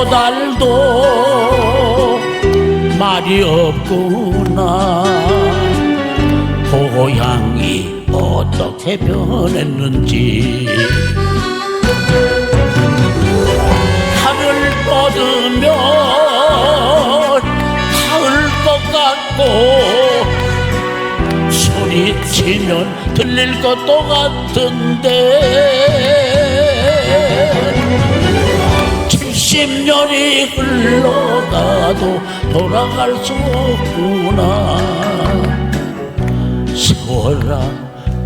도 달도 말이 없구나. 고향이 어떻게 변했는지. 하늘 뻗으면 닿을 것 같고 소리치면 들릴 것도 같은데 70년이 흘러가도 돌아갈 수 없구나. 세월아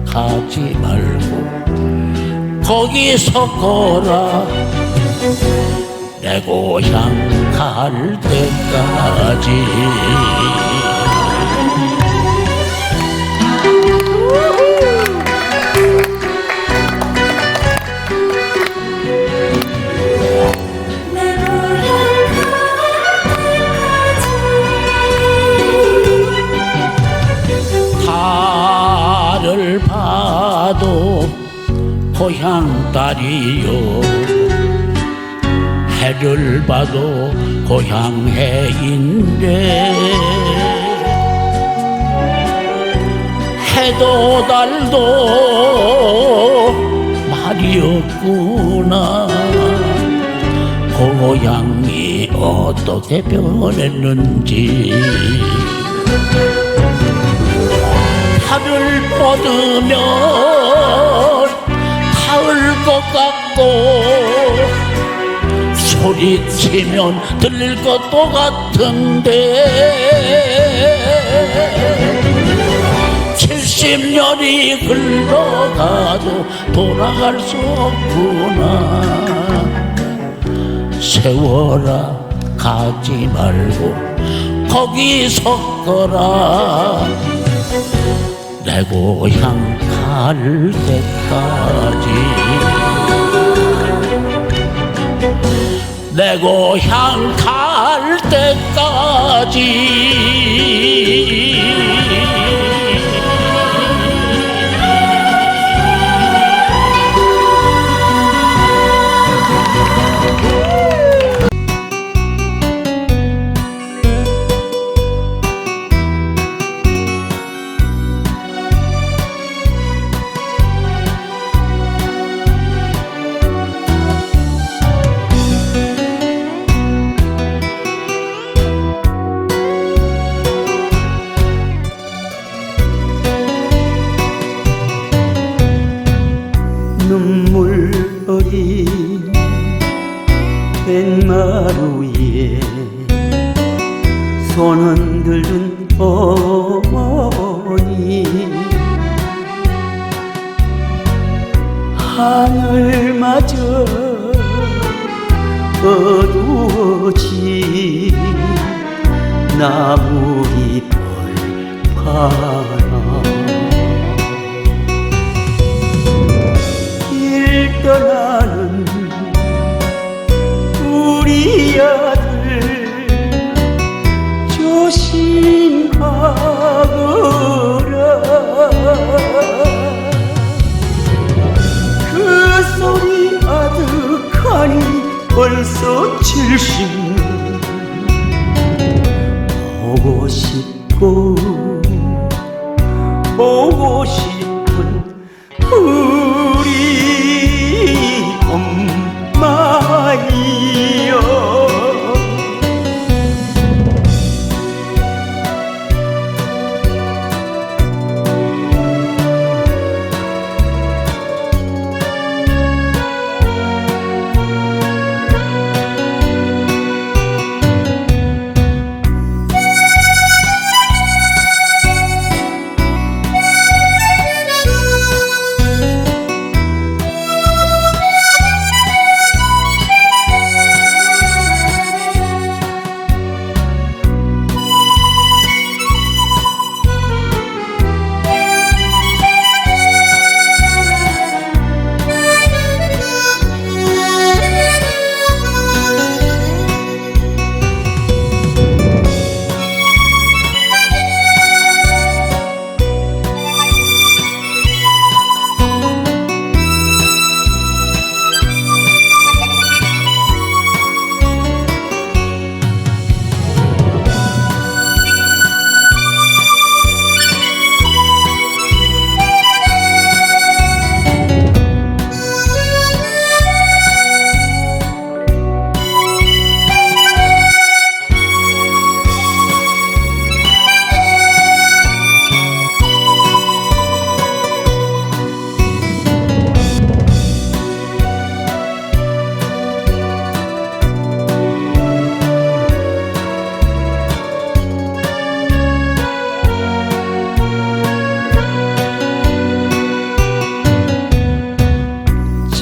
가지 말고 거기 서 거라 내 고향 갈 때까지 고향 딸이요. 해를 봐도 고향 해인데 해도 달도 말이 없구나. 고향이 어떻게 변했는지. 하늘 뻗으면 소리치면 들릴 것도 같은데. 70년이 흘러가도 돌아갈 수 없구나. 세월아 가지 말고 거기 섰거라. 내 고향 갈 때까지 내 고향 갈 때까지 어두워진 나무 잎을 바라. 길 떠나는 우리 아들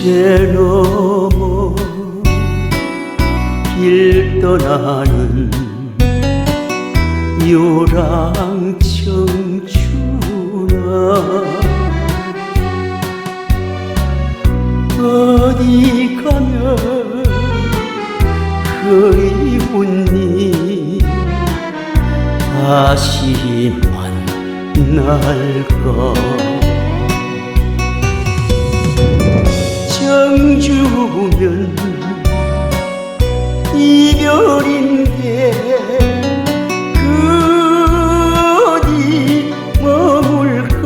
제 넘어 길 떠나는 요랑 청춘아 어디 가면 그리 웃니 다시 만날까 주면 이별인데 그 어디 머물까?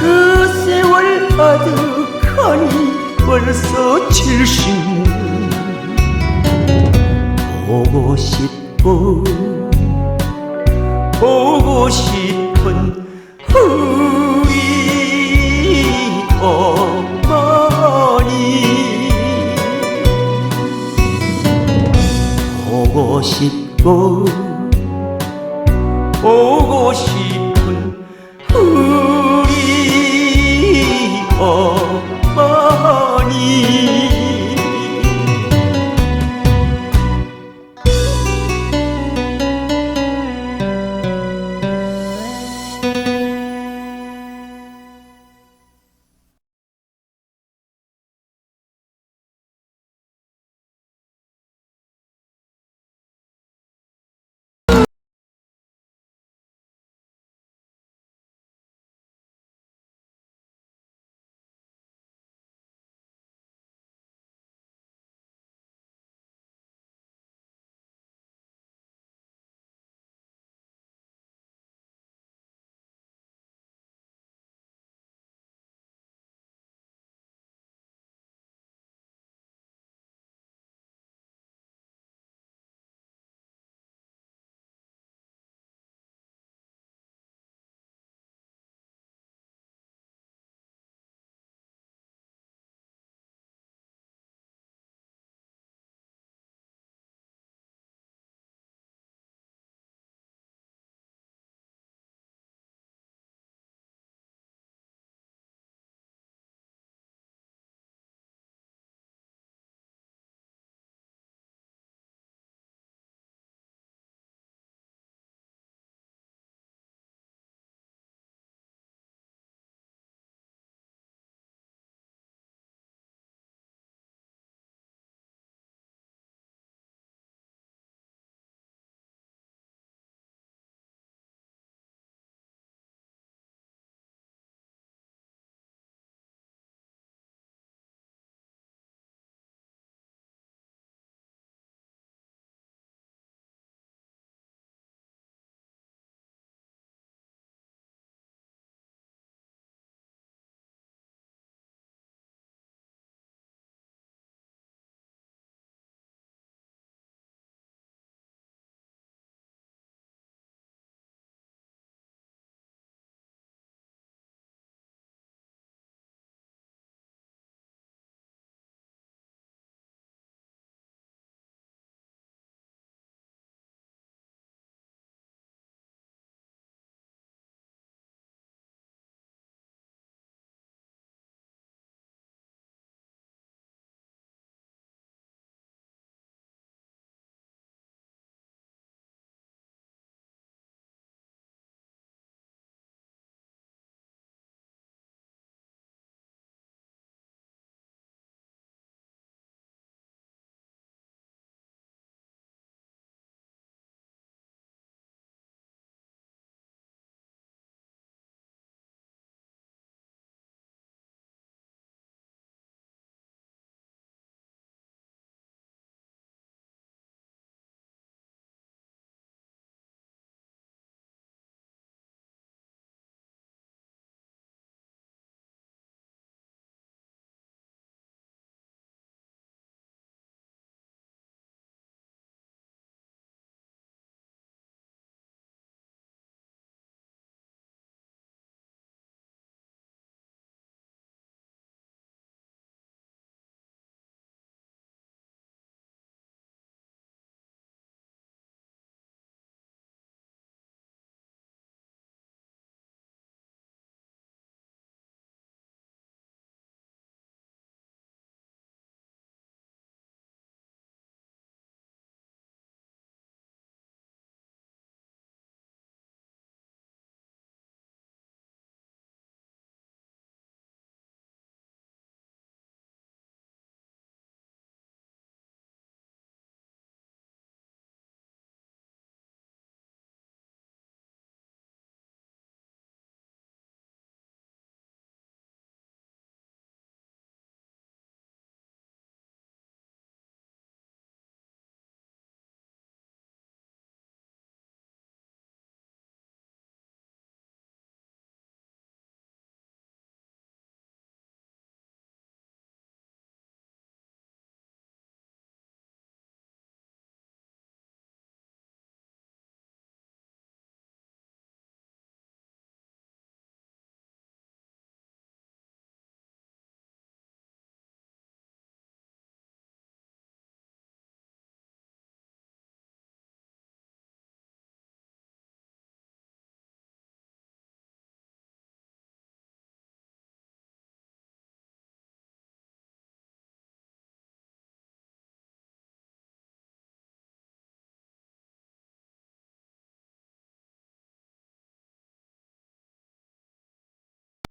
그 세월 아득하니 벌써 70년 보고 싶어 보고 싶은 싶고 보고 싶